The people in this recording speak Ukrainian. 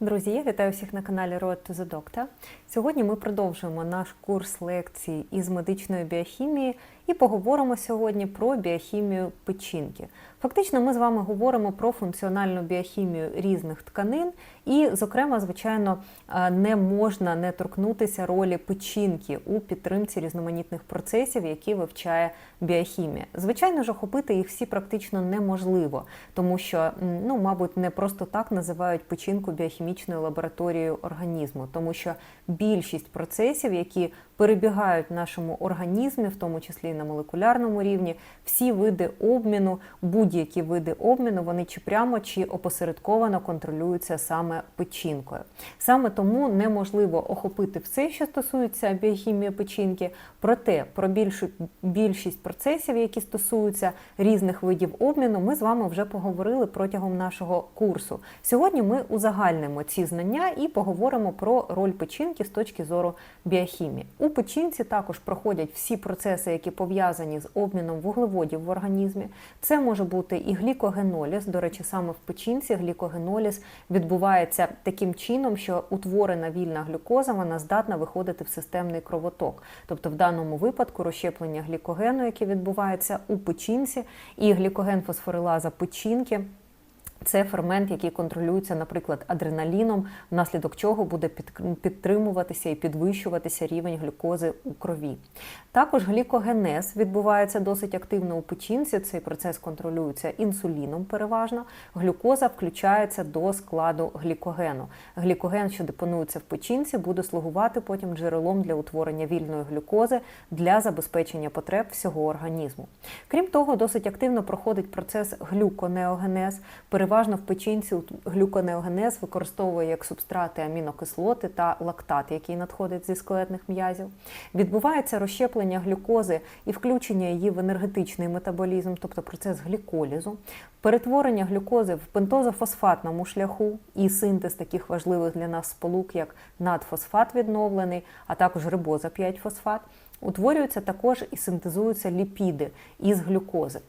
Друзі, я вітаю всіх на каналі Road to the Doctor. Сьогодні ми продовжуємо наш курс лекцій із медичної біохімії і поговоримо сьогодні про біохімію печінки. Фактично, ми з вами говоримо про функціональну біохімію різних тканин, і, зокрема, звичайно, е, не можна не торкнутися ролі печінки у підтримці різноманітних процесів, які вивчає біохімія. Звичайно ж, охопити їх всі практично неможливо, тому що, ну, мабуть, не просто так називають печінку біохімічною лабораторією організму, тому що більшість процесів, які перебігають в нашому організмі, в тому числі і на молекулярному рівні, всі види обміну, будь-які види обміну, вони чи прямо чи опосередковано контролюються саме печінкою. Саме тому неможливо охопити все, що стосується біохімії печінки, проте про більшу більшість процесів, які стосуються різних видів обміну, ми з вами вже поговорили протягом нашого курсу. Сьогодні ми узагальнимо ці знання і поговоримо про роль печінки з точки зору біохімії. У печінці також проходять всі процеси, які пов'язані з обміном вуглеводів в організмі. Це може бути і глікогеноліз. До речі, саме в печінці глікогеноліз відбувається таким чином, що утворена вільна глюкоза вона здатна виходити в системний кровоток. Тобто, в даному випадку розщеплення глікогену, яке відбувається у печінці, і глікоген фосфорилаза печінки. Це фермент, який контролюється, наприклад, адреналіном, внаслідок чого буде підтримуватися і підвищуватися рівень глюкози у крові. Також глікогенез відбувається досить активно у печінці. Цей процес контролюється інсуліном переважно. Глюкоза включається до складу глікогену. Глікоген, що депонується в печінці, буде слугувати потім джерелом для утворення вільної глюкози для забезпечення потреб всього організму. Крім того, досить активно проходить процес глюконеогенез. Переважно в печінці глюконеогенез використовує як субстрати амінокислоти та лактат, який надходить зі скелетних м'язів. Відбувається розщеплення глюкози і включення її в енергетичний метаболізм, тобто процес гліколізу, перетворення глюкози в пентозофосфатному шляху і синтез таких важливих для нас сполук, як надфосфат відновлений, а також рибоза 5 фосфат. Утворюються також і синтезуються ліпіди із глюкози.